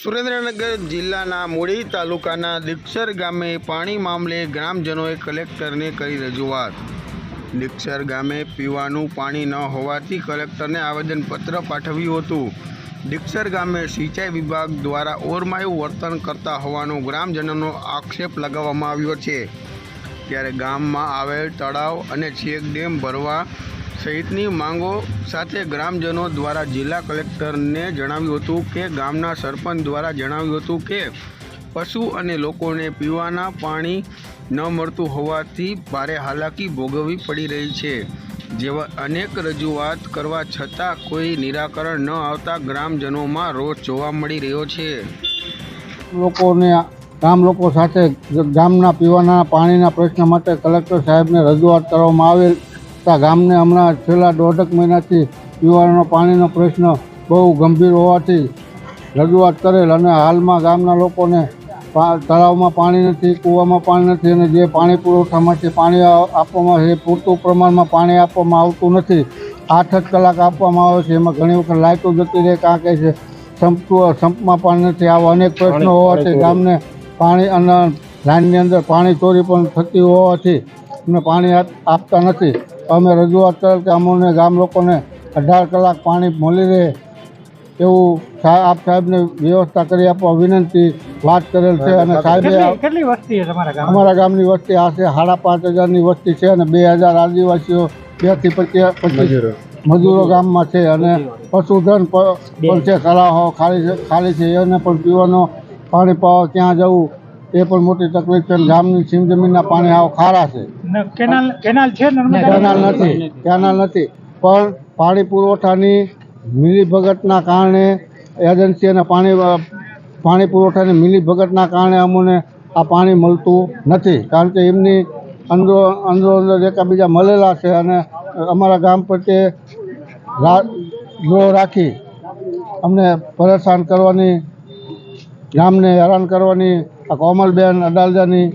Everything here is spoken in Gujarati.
સુરેન્દ્રનગર જિલ્લાના મૂળી તાલુકાના દીક્ષર ગામે પાણી મામલે ગ્રામજનોએ કલેક્ટરને કરી રજૂઆત. દીક્ષર ગામે પીવાનું પાણી ન હોવાથી કલેક્ટરને આવેદનપત્ર પાઠવ્યું હતું. દીક્ષર ગામે સિંચાઈ વિભાગ દ્વારા ઓરમાયું વર્તન કરતા હોવાનો ગ્રામજનોનો આક્ષેપ લગાવવામાં આવ્યો છે. ત્યારે ગામમાં આવેલ તળાવ અને ચેક ડેમ ભરવા સહિતની માંગો સાથે ગ્રામજનો દ્વારા જિલ્લા કલેક્ટરને જણાવ્યું હતું કે, ગામના સરપંચ દ્વારા જણાવ્યું હતું કે, પશુ અને લોકોને પીવાના પાણી ન મળતું હોવાથી ભારે હાલાકી ભોગવવી પડી રહી છે. જેવા અનેક રજૂઆત કરવા છતાં કોઈ નિરાકરણ ન આવતા ગ્રામજનોમાં રોષ જોવા મળી રહ્યો છે. લોકોને, ગામ લોકો સાથે ગામના પીવાના પાણીના પ્રશ્ન માટે કલેક્ટર સાહેબને રજૂઆત કરવામાં આવેલ તા ગામને હમણાં છેલ્લા દોઢક મહિનાથી પીવાના પાણીનો પ્રશ્ન બહુ ગંભીર હોવાથી રજૂઆત કરેલ અને હાલમાં ગામના લોકોને તળાવમાં પાણી નથી કૂવામાં પાણી નથી અને જે પાણી પુરવઠામાંથી પાણી આપવામાં છે પૂરતું પ્રમાણમાં પાણી આપવામાં આવતું નથી. આઠ જ કલાક આપવામાં આવે છે એમાં ઘણી વખત લાઇટો જતી રહે કાં કહે છે સંપ સંપમાં પાણી નથી. આવા અનેક પ્રશ્નો હોવાથી ગામને પાણી અને લાઇનની અંદર પાણી ચોરી પણ થતી હોવાથી અમને પાણી આપ- આપતા નથી. અમે રજૂઆત કરેલ કે અમને ગામ લોકોને અઢાર કલાક પાણી મળી રહે એવું આપ સાહેબને વ્યવસ્થા કરી આપવા વિનંતી વાત કરેલ છે અને સાહેબે કેટલી વસ્તી છે તમારા ગામમાં? અમારા ગામની વસ્તી આશરે સાડા પાંચ હજારની વસ્તી છે અને બે હજાર આદિવાસીઓ બેથી પચીસ પચીસ મજૂરો. ગામમાં છે અને પશુધન પણ છે તળાવો ખાલી છે ખાલી છે એને પણ પીવાનું પાણી પાવા ક્યાં જવું એ પણ મોટી તકલીફ છે. ગામની સીમ જમીનના પાણી આવો ખારા છે. કેનાલ કેનાલ છે કેનાલ નથી કેનાલ નથી. પણ પાણી પુરવઠાની મિલીભગતના કારણે એજન્સી અને પાણી પાણી પુરવઠાની મિલીભગતના કારણે અમને આ પાણી મળતું નથી. કારણ કે એમની અંદરો અંદરો અંદર એકાબીજા મળેલા છે અને અમારા ગામ પ્રત્યે રા દ્રોહ રાખી અમને પરેશાન કરવાની ગામને હેરાન કરવાની કોમલબેન અડાલજાની